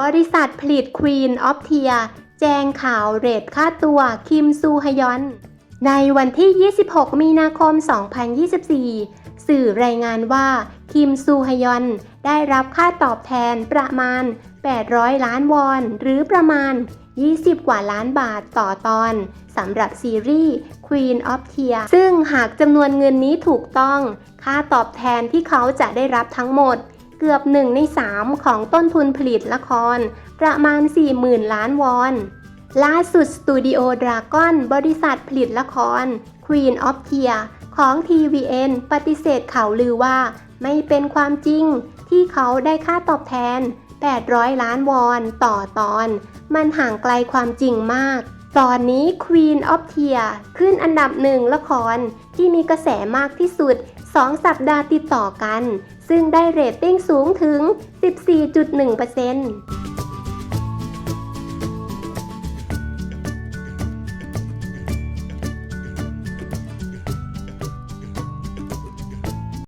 บริษัทผลิต Queen of Tear แจงข่าวเรทค่าตัวคิมซูฮยอน ในวันที่ 26 มีนาคม 2024 สื่อรายงานว่า คิมซูฮยอน ได้รับค่าตอบแทนประมาณ 800 ล้านวอน หรือประมาณ 20 กว่าล้านบาทต่อตอนสำหรับซีรีส์ Queen of Tear ซึ่งหากจำนวนเงินนี้ถูกต้อง ค่าตอบแทนที่เขาจะได้รับทั้งหมด เกือบ1ใน3ของต้นทุนผลิตละคร ประมาณ 40,000 ล้านวอน ล่าสุดสตูดิโอดราก้อนบริษัทผลิตละคร Queen of Tear ของ TVN ปฏิเสธข่าวลือว่า ไม่เป็นความจริงที่เขาได้ค่าตอบแทน 800 ล้านวอนต่อตอน มันห่างไกลความจริงมาก ตอนนี้ Queen of Tear ขึ้นอันดับหนึ่งละครที่มีกระแสมากที่สุด 2 สัปดาห์ติดต่อกัน ซึ่งได้เรตติ้งสูงถึง 14.1%